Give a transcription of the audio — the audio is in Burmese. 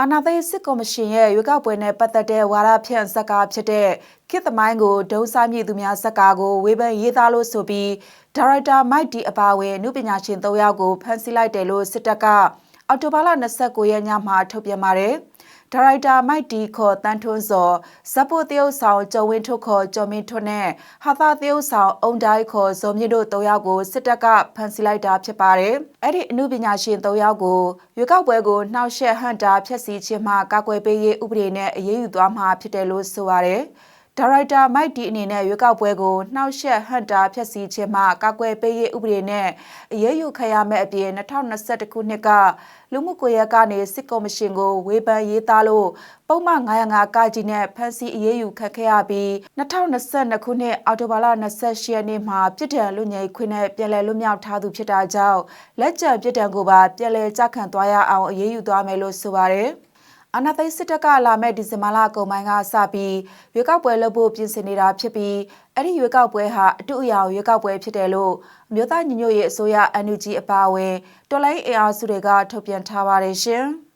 အာနာသိန်းစစ်ကော်မရှင်ရဲ့ရွေးကောက်ပွဲနဲ့ပတ်သက်တဲ့ဝါဒဖြန့်ဇက်ကားဖြစ်တဲ့ခေတ်သမိုင်းကိုဒုံးစားမြည်သူများဇက်ကားကိုဝေဖန်ရေးသားလို့ဆိုပြီးဒါရိုက်တာမိုက်ဒီအပါအဝင်နုပညာရှင်၃ယောက်ကိုဖမ်းဆီးလိုက်တယ်လို့စစ်တပ်ကအော်တိုဘာလ29ရက်ညမှာထုတ်ပြန်ပါတယ်။ ဒါရိုက်တာမိုက်ဒီခေါ်တန်းထွန်းစော်ဇပ်ပုတ်တရုတ်ဆောင်ကျော်ဝင်းထုတ်ခေါ်ကျော်မင်းထွန်းနဲ့ဟာသာတရုတ်ဆောင်အုံတိုင်းခေါ်ဇော်မြင့်တို့၃ယောက်ကိုစစ်တပ်ကဖမ်းဆီးလိုက်တာဖြစ်ပါတယ်။အဲ့ဒီအမှုပညာရှင်၃ယောက်ကိုရွေးကောက်ပွဲကိုနှောက်ယှက်ဟန့်တာဖျက်ဆီးခြင်းမှကာကွယ်ပေးရေးဥပဒေနဲ့အရေးယူသွားမှာဖြစ်တယ်လို့ဆိုပါတယ်။ ဒါရိုက်တာမိုက်ဒီအနေနဲ့ရွေးကောက်ပွဲကိုနှောက်ယှက်ဟန့်တာဖျက်ဆီးခြင်းမှကာကွယ်ပေးရေးဥပဒေနဲ့အရေးယူခံရမယ့်အပြင်2021ခုနှစ်ကလူမှုကွန်ရက်ကနေစစ်ကော်မရှင်ကိုဝေဖန်ရေးသားလို့ပုံမှန်905ကကြီးနဲ့ဖမ်းဆီးအရေးယူခတ်ခဲ့ရပြီး2022ခုနှစ်အောက်တိုဘာလ28ရက်နေ့မှာပြည်ထံလူငယ်ခွင့်နဲ့ပြည်လည်လွတ်မြောက်ထားသူဖြစ်တာကြောင့်လက်ကျန်ပြည်ထံကိုပါပြည်လည်ကြခံသွားရအောင်အရေးယူသွားမယ်လို့ဆိုပါတယ်။ အာဏာသိမ်းစစ်တပ်ကလာမဲ့ဒီဇင်ဘာလကုန်ပိုင်းကစပြီးရွေးကောက်ပွဲလုပ်ဖို့ပြင်ဆင်နေတာဖြစ်ပြီးအဲ့ဒီရွေးကောက်ပွဲဟာအတူအရာရွေးကောက်ပွဲဖြစ်တယ်လို့အမျိုးသားညီညွတ်ရေးအစိုးရ NUG အပါအဝင်တော်လိုင်း AR စုတွေကထုတ်ပြန်ထားပါတယ်ရှင်။